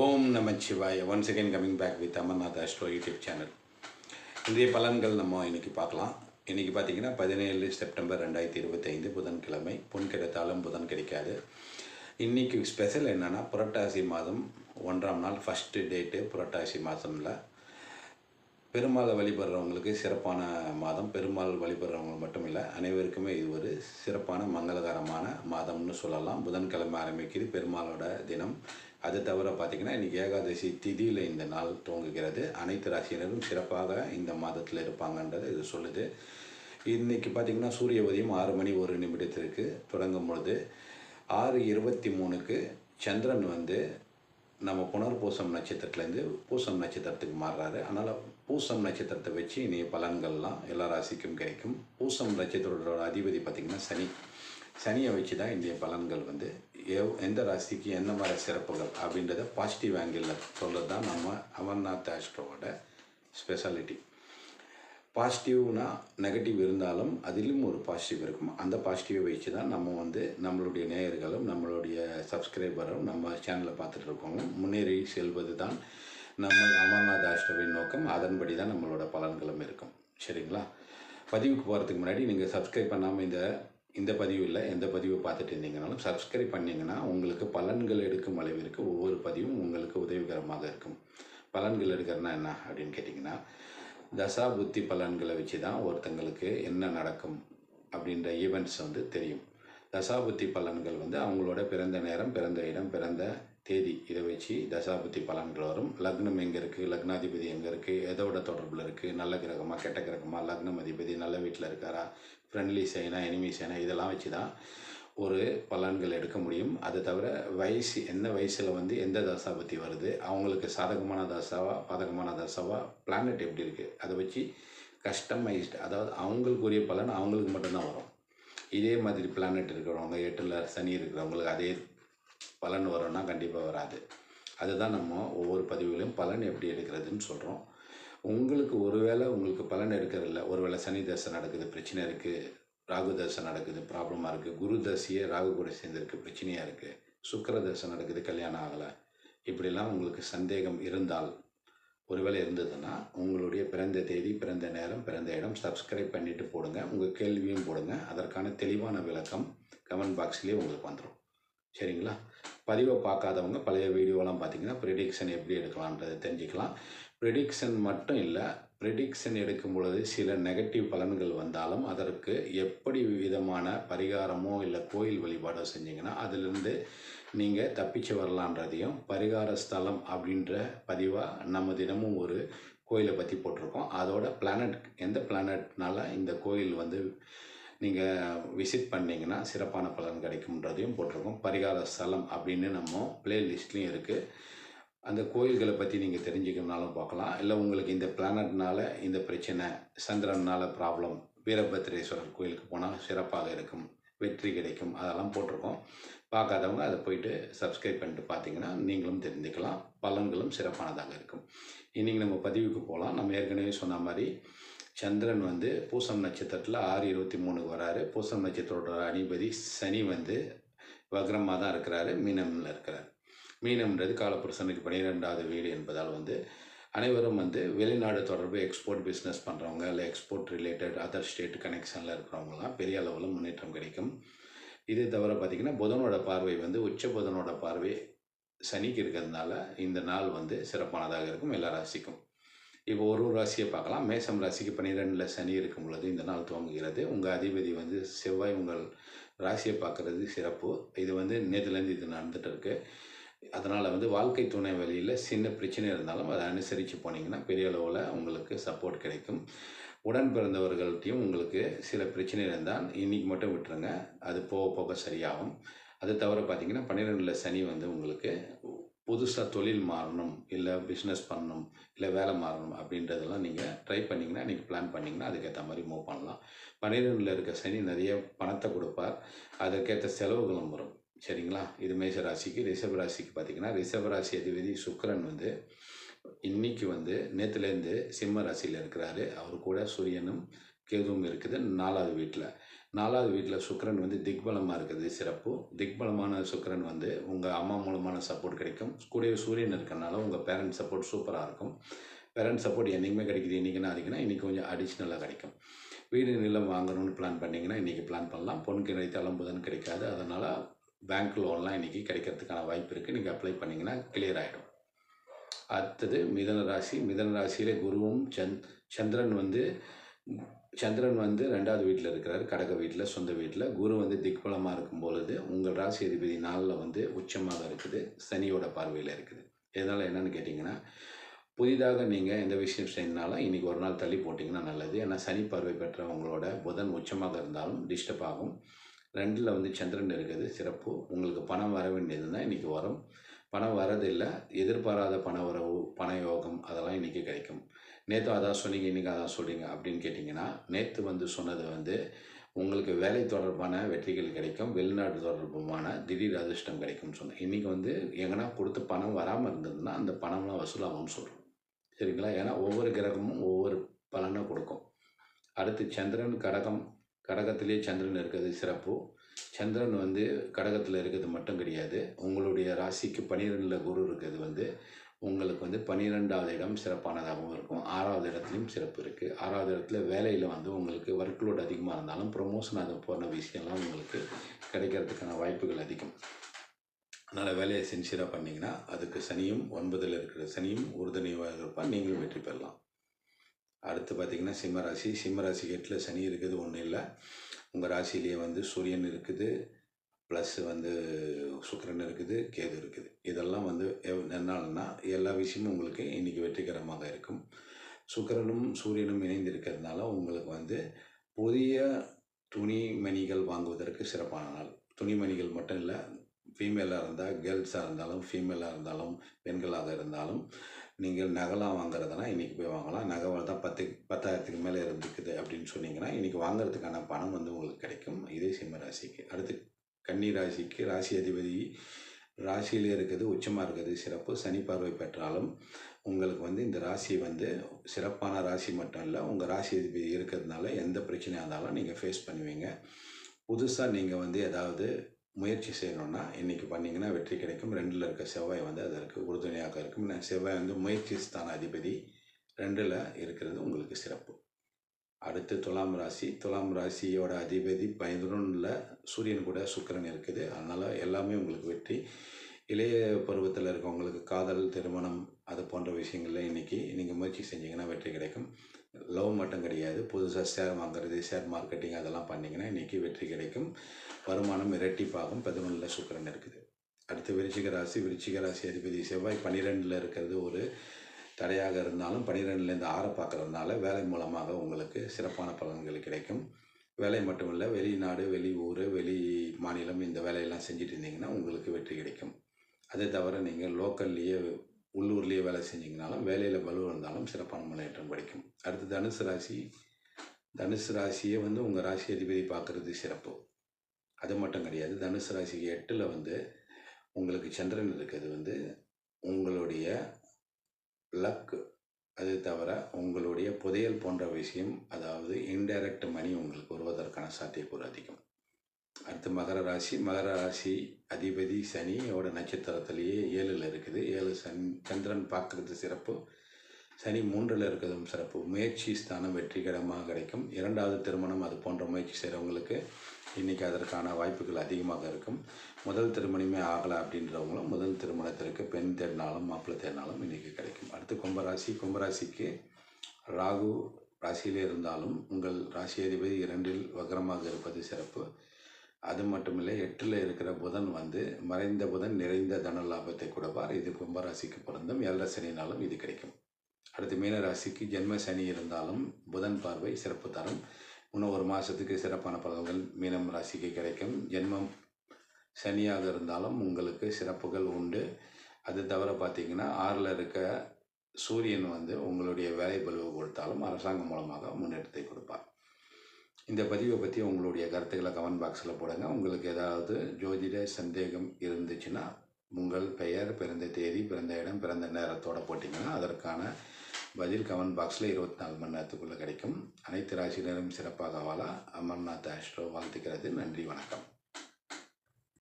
Om Namachivaya. Once again coming back with Amarnath astro YouTube channel இன்றைய பலன்கள் நம்ம இன்னைக்கு பார்க்கலாம். இன்றைக்கி பார்த்தீங்கன்னா பதினேழு செப்டம்பர் ரெண்டாயிரத்தி இருபத்தைந்து புதன்கிழமை. பொன் கிடைத்தாலும் புதன் கிடைக்காது. இன்றைக்கி ஸ்பெஷல் என்னென்னா புரட்டாசி மாதம் ஒன்றாம் நாள் ஃபஸ்ட்டு டேட்டு புரட்டாசி மாதமில். பெருமாளை வழிபடுறவங்களுக்கு சிறப்பான மாதம். பெருமாள் வழிபடுறவங்க மட்டும் இல்லை அனைவருக்குமே இது ஒரு சிறப்பான மங்களகரமான மாதம்னு சொல்லலாம். புதன்கிழமை ஆரம்பிக்குது பெருமாளோட தினம். அது தவிர பார்த்திங்கன்னா இன்றைக்கி ஏகாதசி திதியில் இந்த நாள் துவங்குகிறது. அனைத்து ராசியினரும் சிறப்பாக இந்த மாதத்தில் இருப்பாங்கன்றது இது சொல்லுது. இன்றைக்கி பார்த்திங்கன்னா சூரிய உதயம் ஆறு மணி ஒரு நிமிடத்திற்கு தொடங்கும் பொழுது ஆறு இருபத்தி மூணுக்கு சந்திரன் வந்து நம்ம புனர்பூசம் நட்சத்திரத்துலேருந்து பூசம் நட்சத்திரத்துக்கு மாறுறாரு. அதனால் பூசம் நட்சத்திரத்தை வச்சு இனி பலன்கள்லாம் எல்லா ராசிக்கும் கிடைக்கும். பூசம் நட்சத்திரத்தோட அதிபதி பார்த்திங்கன்னா சனி. சனியை வச்சு தான் இந்திய பலன்கள் வந்து எவ் எந்த ராசிக்கு என்ன மாதிரி சிறப்புகள் அப்படின்றத பாசிட்டிவ் ஆங்கிளில் சொல்கிறது தான் நம்ம அமர்நாத் ஆஸ்ட்ரோவோட ஸ்பெஷாலிட்டி பாசிட்டிவ்னா நெகட்டிவ் இருந்தாலும் அதிலும் ஒரு பாசிட்டிவ் இருக்கும். அந்த பாசிட்டிவை வச்சு தான் நம்ம வந்து நம்மளுடைய நேயர்களும் நம்மளுடைய சப்ஸ்கிரைபரும் நம்ம சேனலை பார்த்துட்டு இருக்கவங்க முன்னேறி செல்வது தான் நம்ம அமர்நாத் ஆஸ்ட்ரோவின் நோக்கம். அதன்படி தான் நம்மளோட பலன்களும் இருக்கும். சரிங்களா? பதிவுக்கு போகிறதுக்கு முன்னாடி நீங்கள் சப்ஸ்கிரைப் பண்ணாமல் இந்த இந்த பதிவு இல்லை எந்த பதிவு பார்த்துட்டு இருந்தீங்கனாலும் சப்ஸ்கிரைப் பண்ணிங்கன்னா உங்களுக்கு பலன்கள் எடுக்கும் அளவிற்கு ஒவ்வொரு பதிவும் உங்களுக்கு உதவிகரமாக இருக்கும். பலன்கள் எடுக்கிறதுனா என்ன அப்படின்னு கேட்டிங்கன்னா தசா புத்தி பலன்களை வச்சு தான் ஒருத்தங்களுக்கு என்ன நடக்கும் அப்படின்ற ஈவெண்ட்ஸ் வந்து தெரியும். தசாபுத்தி பலன்கள் வந்து அவங்களோட பிறந்த நேரம் பிறந்த இடம் பிறந்த தேதி இதை வச்சு தசாபுத்தி பலன்கள் வரும். லக்னம் எங்கே இருக்குது லக்னாதிபதி எங்கே இருக்குது எதோட தொடர்பில் இருக்குது நல்ல கிரகமாக கெட்ட கிரகமாக லக்னம் அதிபதி நல்ல வீட்டில் இருக்காரா? ஃப்ரெண்ட்லி சைனா எனிமி சைனா இதெல்லாம் வச்சு தான் ஒரு பலன்கள் எடுக்க முடியும். அது தவிர வயசு எந்த வயசில் வந்து எந்த தசாபத்தி வருது? அவங்களுக்கு சாதகமான தசாவா பாதகமான தசாவா? பிளானட் எப்படி இருக்குது அதை வச்சு கஸ்டமைஸ்டு அதாவது அவங்களுக்குரிய பலன் அவங்களுக்கு மட்டும்தான் வரும். இதே மாதிரி பிளானட் இருக்கிறவங்க எட்டில் சனி இருக்கிறவங்களுக்கு அதே பலன் வரும்னா கண்டிப்பாக வராது. அதுதான் நம்ம ஒவ்வொரு பதிவுகளையும் பலன் எப்படி எடுக்கிறதுன்னு சொல்கிறோம் உங்களுக்கு ஒருவேளை உங்களுக்கு பலன் எடுக்கிறதில்ல. ஒருவேளை சனி தசை நடக்குது பிரச்சனை இருக்குது ராகு தசை நடக்குது ப்ராப்ளமாக இருக்குது குரு தசையே ராகு கூட சேர்ந்துருக்கு பிரச்சனையாக இருக்குது சுக்கர தசை நடக்குது கல்யாணம் ஆகலை. இப்படிலாம் உங்களுக்கு சந்தேகம் இருந்தால் ஒருவேளை இருந்ததுன்னா உங்களுடைய பிறந்த தேதி பிறந்த நேரம் பிறந்த இடம் சப்ஸ்கிரைப் பண்ணிவிட்டு போடுங்க. உங்கள் கேள்வியும் போடுங்க. அதற்கான தெளிவான விளக்கம் கமெண்ட் பாக்ஸ்லேயே உங்களுக்கு வந்துடும் சரிங்களா? பதிவை பார்க்காதவங்க பழைய வீடியோலாம் பார்த்தீங்கன்னா ப்ரிடிக்ஷன் எப்படி எடுக்கலான்றதை தெரிஞ்சுக்கலாம். ப்ரிடிக்ஷன் மட்டும் இல்லை ப்ரிடிக்ஷன் எடுக்கும் பொழுது சில நெகட்டிவ் பலன்கள் வந்தாலும் அதற்கு எப்படி விதமான பரிகாரமோ இல்லை கோயில் வழிபாடோ செஞ்சீங்கன்னா அதிலிருந்து நீங்கள் தப்பிச்சு வரலான்றதையும் பரிகார ஸ்தலம் அப்படின்ற பதிவாக நம்ம தினமும் ஒரு கோயிலை பற்றி போட்டிருக்கோம். அதோட பிளானட் எந்த பிளானட்னால இந்த கோயில் வந்து நீங்கள் விசிட் பண்ணிங்கன்னா சிறப்பான பலன் கிடைக்கும்ன்றதையும் போட்டிருக்கோம். பரிகார ஸ்தலம் அப்படின்னு நம்ம பிளேலிஸ்ட்லேயும் இருக்குது அந்த கோயில்களை பற்றி நீங்கள் தெரிஞ்சுக்கணுனாலும் பார்க்கலாம். இல்லை உங்களுக்கு இந்த பிளானட்னால இந்த பிரச்சனை சந்திரனால் ப்ராப்ளம் வீரபத்ரேஸ்வரர் கோயிலுக்கு போனால் சிறப்பாக இருக்கும் வெற்றி கிடைக்கும் அதெல்லாம் போட்டிருக்கோம். பார்க்காதவங்க அதை போயிட்டு சப்ஸ்கிரைப் பண்ணிட்டு பார்த்தீங்கன்னா நீங்களும் தெரிஞ்சுக்கலாம். பலன்களும் சிறப்பானதாக இருக்கும். இன்றைக்கி நம்ம பதிவுக்கு போகலாம். நம்ம ஏற்கனவே சொன்ன மாதிரி சந்திரன் வந்து பூசம் நட்சத்திரத்தில் ஆறு இருபத்தி மூணுக்கு வராரு. பூசம் நட்சத்திரத்தோட அதிபதி சனி வந்து வக்ரமாக தான் இருக்கிறாரு. மீனமில் இருக்கிறார். மீனம்ன்றது காலப்புருஷனுக்கு பன்னிரெண்டாவது வீடு என்பதால் வந்து அனைவரும் வந்து வெளிநாடு தொடர்பு எக்ஸ்போர்ட் பிஸ்னஸ் பண்ணுறவங்க இல்லை எக்ஸ்போர்ட் ரிலேட்டட் அதர் ஸ்டேட் கனெக்ஷனில் இருக்கிறவங்கலாம் பெரிய அளவில் முன்னேற்றம் கிடைக்கும். இது தவிர பார்த்திங்கன்னா புதனோட பார்வை வந்து உச்ச புதனோட பார்வை சனிக்கு இருக்கிறதுனால இந்த நாள் வந்து சிறப்பானதாக இருக்கும். எல்லா ராசிக்கும். இப்போ ஒரு ஒரு ராசியை பார்க்கலாம். மேசம் ராசிக்கு பன்னிரெண்டில் சனி இருக்கும் பொழுது இந்த நாள் துவங்குகிறது. உங்கள் அதிபதி வந்து செவ்வாய் உங்கள் ராசியை பார்க்குறது சிறப்பு. இது வந்து நேற்றுலேருந்து இது நடந்துகிட்டு இருக்குது அதனால் வந்து வாழ்க்கை துணை வழியில் சின்ன பிரச்சனை இருந்தாலும் அதை அனுசரித்து போனீங்கன்னா பெரிய அளவில் உங்களுக்கு சப்போர்ட் கிடைக்கும். உடன் பிறந்தவர்கள்ட்டையும் உங்களுக்கு சில பிரச்சனை இருந்தால் இன்றைக்கி மட்டும் விட்டுருங்க. அது போக போக சரியாகும். அது தவிர பார்த்திங்கன்னா பன்னிரெண்டில் சனி வந்து உங்களுக்கு புதுசாக தொழில் மாறணும் இல்லை பிஸ்னஸ் பண்ணணும் இல்லை வேலை மாறணும் அப்படின்றதெல்லாம் நீங்கள் ட்ரை பண்ணிங்கன்னா இன்றைக்கி பிளான் பண்ணிங்கன்னா அதுக்கேற்ற மாதிரி மூவ் பண்ணலாம். பன்னிரெண்டில் இருக்க சனி நிறைய பணத்தை கொடுப்பார். அதற்கேற்ற செலவுகளும் வரும். சரிங்களா? இது மேஷ ராசிக்கு ரிஷப ராசிக்கு பார்த்திங்கன்னா ரிஷப ராசி அதிபதி சுக்கரன் வந்து இன்னைக்கு வந்து நேற்றுலேருந்து சிம்ம ராசியில் இருக்கிறாரு. அவர் கூட சூரியனும் கேதுவும் இருக்குது. நாலாவது வீட்டில் நாலாவது வீட்டில் சுக்கரன் வந்து திக்பலமாக இருக்குது சிறப்பு. திக்பலமான சுக்கரன் வந்து உங்கள் அம்மா மூலமான சப்போர்ட் கிடைக்கும். கூடவே சூரியன் இருக்கிறனால உங்கள் பேரண்ட்ஸ் சப்போர்ட் சூப்பராக இருக்கும். பேரண்ட்ஸ் சப்போர்ட் என்றைக்குமே கிடைக்குது இன்றைக்கி நாளைக்குன்னா இன்றைக்கி கொஞ்சம் அடிஷ்னலாக கிடைக்கும். வீடு நிலம் வாங்கணும்னு பிளான் பண்ணிங்கன்னா இன்றைக்கி பிளான் பண்ணலாம். பொன் கிடைத்தாலும் புதன் கிடைக்காது. அதனால் பேங்க் லோன்லாம் இன்றைக்கி கிடைக்கிறதுக்கான வாய்ப்பு இருக்குது நீங்கள் அப்ளை பண்ணிங்கன்னா கிளியர் ஆகிடும் அடுத்தது மிதன ராசி. மிதன ராசியில் குருவும் சந்த் சந்திரன் வந்து சந்திரன் வந்து ரெண்டாவது வீட்டில் இருக்கிறார் கடக வீட்டில் சொந்த வீட்டில் குரு வந்து திக்பலமாக இருக்கும் பொழுது உங்கள் ராசி அதிபதி நாளில் வந்து உச்சமாக இருக்குது சனியோட பார்வையில் இருக்குது. இதனால் என்னென்னு கேட்டிங்கன்னா புதிதாக நீங்கள் எந்த விஷயம் செய்யணுனாலும் இன்றைக்கி ஒரு நாள் தள்ளி போட்டிங்கன்னா நல்லது. ஏன்னா சனி பார்வை பெற்றவங்களோட புதன் உச்சமாக இருந்தாலும் டிஸ்டர்ப் ஆகும். ரெண்டில் வந்து சந்திரன் இருக்குது சிறப்பு. உங்களுக்கு பணம் வர வேண்டியதுன்னா இன்றைக்கி வரும். பணம் வரதில்லை எதிர்பாராத பண வரவு பண யோகம் அதெல்லாம் இன்றைக்கி கிடைக்கும். நேற்று அதான் சொன்னீங்க இன்றைக்கி அதான் சொல்கிறீங்க அப்படின்னு கேட்டிங்கன்னா நேற்று வந்து சொன்னது வந்து உங்களுக்கு வேலை தொடர்பான வெற்றிகள் கிடைக்கும் வெளிநாடு தொடர்பான திடீர் அதிர்ஷ்டம் கிடைக்கும்னு சொன்னேன். இன்றைக்கி வந்து எங்கன்னா கொடுத்த பணம் வராமல் இருந்ததுன்னா அந்த பணம்லாம் வசூலாகும்னு சொல்கிறோம் சரிங்களா? ஏன்னா ஒவ்வொரு கிரகமும் ஒவ்வொரு பலனை கொடுக்கும். அடுத்து சந்திரன் கடகம் கடகத்திலே சந்திரன் இருக்கிறது சிறப்பு. சந்திரன் வந்து கடகத்தில் இருக்கிறது மட்டும் கிடையாது. உங்களுடைய ராசிக்கு பனிரெண்டில் குரு இருக்கிறது வந்து உங்களுக்கு வந்து பன்னிரெண்டாவது இடம் சிறப்பானதாகவும் இருக்கும். ஆறாவது இடத்துலையும் சிறப்பு இருக்குது ஆறாவது இடத்துல வேலையில் வந்து உங்களுக்கு ஒர்க் லோட் அதிகமாக இருந்தாலும் ப்ரொமோஷன் அது போன விஷயம்லாம் உங்களுக்கு கிடைக்கிறதுக்கான வாய்ப்புகள் அதிகம். அதனால் வேலையை சின்சியராக பண்ணிங்கன்னா அதுக்கு சனியும் ஒன்பதில் இருக்கிற சனியும் உறுதுணையாக இருப்பால் நீங்களும் வெற்றி பெறலாம். அடுத்து பார்த்திங்கன்னா சிம்ம ராசி. சிம்ம ராசி எட்டில் சனி இருக்குது ஒன்றும் இல்லை. உங்கள் ராசியிலேயே வந்து சூரியன் இருக்குது. ப்ளஸ் வந்து சுக்கரன் இருக்குது கேது இருக்குது. இதெல்லாம் வந்து எவ்- என்னாலன்னா எல்லா விஷயமும் உங்களுக்கு இன்றைக்கி வெற்றிகரமாக இருக்கும். சுக்கரனும் சூரியனும் இணைந்து இருக்கிறதுனால உங்களுக்கு வந்து புதிய துணிமணிகள் வாங்குவதற்கு சிறப்பான நாள். துணிமணிகள் மட்டும் இல்லை ஃபீமேலாக இருந்தால் கேர்ள்ஸாக இருந்தாலும் ஃபீமேலாக இருந்தாலும் பெண்களாக இருந்தாலும் நீங்கள் நகைலாம் வாங்குறதுனா இன்றைக்கி போய் வாங்கலாம். நகை தான் பத்து பத்தாயிரத்துக்கு மேலே இருந்துக்குது அப்படின்னு சொன்னீங்கன்னா இன்றைக்கி வாங்குறதுக்கான பணம் வந்து உங்களுக்கு கிடைக்கும். இதே கன்னி ராசிக்கு ராசி அதிபதி. ராசியிலே இருக்குது உச்சமாக இருக்கிறது சிறப்பு. சனி பார்வை பெற்றாலும் உங்களுக்கு வந்து இந்த ராசி வந்து சிறப்பான ராசி மட்டும் இல்லை உங்கள் ராசி அதிபதி இருக்கிறதுனால எந்த பிரச்சனையாக இருந்தாலும் நீங்கள் ஃபேஸ் பண்ணுவீங்க. புதுசாக நீங்கள் வந்து ஏதாவது முயற்சி செய்யணும்னா இன்றைக்கி பண்ணிங்கன்னா வெற்றி கிடைக்கும். ரெண்டில் இருக்க செவ்வாய் வந்து அதற்கு உறுதுணையாக இருக்கும் நான் செவ்வாய் வந்து முயற்சி ஸ்தான அதிபதி. ரெண்டில் இருக்கிறது உங்களுக்கு சிறப்பு. அடுத்து துலாம் ராசி. துலாம் ராசியோட அதிபதி பதினொன்றில் சூரியன் கூட சுக்கிரன் இருக்குது. அதனால் எல்லாமே உங்களுக்கு வெற்றி. இளைய பருவத்தில் இருக்கவங்களுக்கு காதல் திருமணம் அது போன்ற விஷயங்களில் இன்றைக்கி நீங்கள் முயற்சி செஞ்சிங்கன்னா வெற்றி கிடைக்கும். லவ் மட்டும் கிடையாது. புதுசாக ஷேர் வாங்குறது ஷேர் மார்க்கெட்டிங் அதெல்லாம் பண்ணிங்கன்னா இன்றைக்கி வெற்றி கிடைக்கும். வருமானம் இரட்டிப்பாகும். பதினொன்றில் சுக்கிரன் இருக்குது. அடுத்து விருச்சிக ராசி. விருச்சிக ராசி அதிபதி செவ்வாய் பன்னிரெண்டில் இருக்கிறது ஒரு தடையாக இருந்தாலும் பன்னிரெண்டுலேருந்து ஆற பார்க்குறதுனால வேலை மூலமாக உங்களுக்கு சிறப்பான பலன்கள் கிடைக்கும். வேலை மட்டும் இல்லை வெளிநாடு வெளி ஊர் வெளி மாநிலம் இந்த வேலையெல்லாம் செஞ்சுட்டு இருந்தீங்கன்னா உங்களுக்கு வெற்றி கிடைக்கும். அதை தவிர நீங்கள் லோக்கல்லையே உள்ளூர்லேயே வேலை செஞ்சீங்கனாலும் வேலையில் வலு இருந்தாலும் சிறப்பான முன்னேற்றம் கிடைக்கும். அடுத்து தனுசு ராசி. தனுசு ராசியை வந்து உங்கள் ராசி அதிபதி பார்க்குறது சிறப்பு. அது மட்டும் கிடையாது. தனுசு ராசிக்கு எட்டில் வந்து உங்களுக்கு சந்திரன் இருக்கிறது வந்து உங்களுடைய லக் அது தவிர உங்களுடைய புதையல் போன்ற விஷயம் அதாவது இன்டைரக்ட் மணி உங்களுக்கு வருவதற்கான சாத்தியக்கூறு அதிகம். அடுத்து மகர ராசி. மகர ராசி அதிபதி சனியோட நட்சத்திரத்திலேயே ஏழில் இருக்குது. ஏழு சன் சந்திரன் பார்க்கறது சிறப்பு. சனி மூன்றில் இருக்கிறதும் சிறப்பு. முயற்சி ஸ்தானம் வெற்றிகரமாக கிடைக்கும். இரண்டாவது திருமணம் அது போன்ற முயற்சி செய்கிறவங்களுக்கு இன்றைக்கி அதற்கான வாய்ப்புகள் அதிகமாக இருக்கும். முதல் திருமணமே ஆகலை அப்படின்றவங்களும் முதல் திருமணத்திற்கு பெண் தேடினாலும் மாப்பிள்ளை தேடினாலும் இன்றைக்கி கிடைக்கும் அடுத்து கும்பராசி கும்பராசிக்கு ராகு ராசியிலே இருந்தாலும் உங்கள் ராசி அதிபதி இரண்டில் வக்ரமாக இருப்பது சிறப்பு. அது மட்டுமில்லை எட்டில் இருக்கிற புதன் வந்து மறைந்த புதன் நிறைந்த தன லாபத்தை கொடுப்பார். இது கும்பராசிக்கு பொருந்தும். ஏழரை சனினாலும் இது கிடைக்கும். அடுத்து மீன ராசிக்கு ஜென்ம சனி இருந்தாலும் புதன் பார்வை சிறப்பு தரும். இன்னும் ஒரு மாதத்துக்கு சிறப்பான பலன்கள் மீனம் ராசிக்கு கிடைக்கும். ஜென்மம் சனியாக இருந்தாலும் உங்களுக்கு சிறப்புகள் உண்டு. அது தவிர பார்த்திங்கன்னா ஆறில் இருக்க சூரியன் வந்து உங்களுடைய வேலை பலுவை கொடுத்தாலும் அரசாங்கம் மூலமாக முன்னேற்றத்தை கொடுப்பார். இந்த பதிவை பற்றி உங்களுடைய கருத்துக்களை கமெண்ட் பாக்ஸில் போடுங்க. உங்களுக்கு ஏதாவது ஜோதிட சந்தேகம் இருந்துச்சுன்னா உங்கள் பெயர் பிறந்த தேதி பிறந்த இடம் பிறந்த நேரத்தோடு போட்டிங்கன்னா அதற்கான பதில் கமெண்ட் பாக்ஸில் இருபத்தி நாலு மணி நேரத்துக்குள்ளே கிடைக்கும். அனைத்து ராசினரும் சிறப்பாக வாழ அமர்நாத் ஆஸ்ட்ரோ வாழ்த்துக்கிறது. நன்றி வணக்கம்.